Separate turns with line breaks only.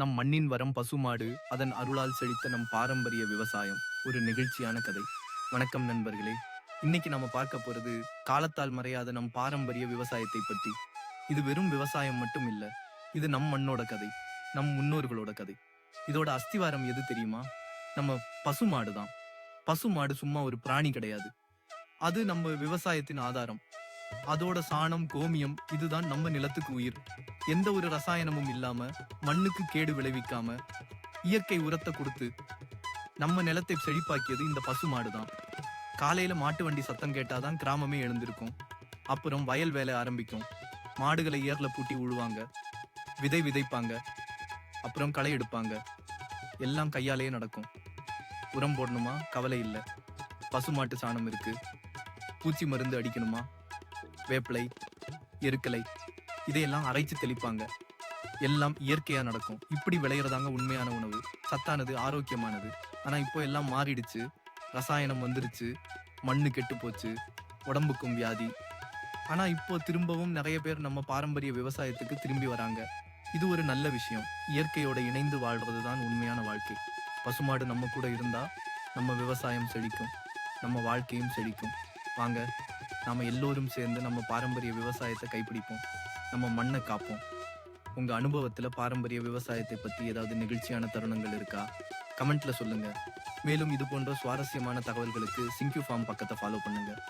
நம் மண்ணின் வரம் பசுமாடு அதன் அருளால் செழித்த நம் பாரம்பரிய விவசாயம். ஒரு நெகிழ்ச்சியான கதை. வணக்கம் நண்பர்களே. இன்னைக்கு நம்ம பார்க்க போறது காலத்தால் மறையாத நம் பாரம்பரிய விவசாயத்தை பற்றி. இது வெறும் விவசாயம் மட்டும் இல்ல இது நம் மண்ணோட கதை நம் முன்னோர்களோட கதை. இதோட அஸ்திவாரம் எது தெரியுமா? நம்ம பசுமாடு தான் பசுமாடு சும்மா ஒரு பிராணி கிடையாது. அது நம்ம விவசாயத்தின் ஆதாரம். அதோட சாணம் கோமியம் இதுதான் நம்ம நிலத்துக்கு உயிர். எந்த ஒரு ரசாயனமும் இல்லாம மண்ணுக்கு கேடு விளைவிக்காம இயற்கை உரத்தை கொடுத்து நம்ம நிலத்தை செழிப்பாக்கியது இந்த பசு தான் காலையில மாட்டு வண்டி சத்தம் கேட்டாதான் கிராமமே எழுந்திருக்கும். அப்புறம் வயல் வேலை ஆரம்பிக்கும். மாடுகளை ஏர்ல பூட்டி உழுவாங்க. விதை விதைப்பாங்க. அப்புறம் களை எடுப்பாங்க. எல்லாம் கையாலேயே நடக்கும். உரம் போடணுமா? கவலை இல்லை. பசுமாட்டு சாணம் இருக்கு. பூச்சி மருந்து அடிக்கணுமா? வேப்பிலை எருக்கலை இதையெல்லாம் அரைச்சு தெளிப்பாங்க. எல்லாம் இயற்கையா நடக்கும். இப்படி விளையிறதாங்க உண்மையான உணவு. சத்தானது ஆரோக்கியமானது. ஆனா இப்போ எல்லாம் மாறிடுச்சு. ரசாயனம் வந்துருச்சு. மண்ணு கெட்டு போச்சு. உடம்புக்கும் வியாதி. ஆனா இப்போ திரும்பவும் நிறைய பேர் நம்ம பாரம்பரிய விவசாயத்துக்கு திரும்பி வராங்க. இது ஒரு நல்ல விஷயம். இயற்கையோட இணைந்து வாழ்றது தான் உண்மையான வாழ்க்கை. பசுமாடு நம்ம கூட இருந்தா நம்ம விவசாயம் செழிக்கும். நம்ம வாழ்க்கையும் செழிக்கும். வாங்க நாம் எல்லோரும் சேர்ந்து நம்ம பாரம்பரிய விவசாயத்தை கைப்பிடிப்போம். நம்ம மண்ணை காப்போம். உங்கள் அனுபவத்தில் பாரம்பரிய விவசாயத்தை பற்றி ஏதாவது நிகழ்ச்சியான தருணங்கள் இருக்கா? கமெண்ட்ல சொல்லுங்கள் மேலும் இது போன்ற சுவாரஸ்யமான தகவல்களுக்கு சிங்க்யூ ஃபார்ம் பக்கத்தை ஃபாலோ பண்ணுங்கள்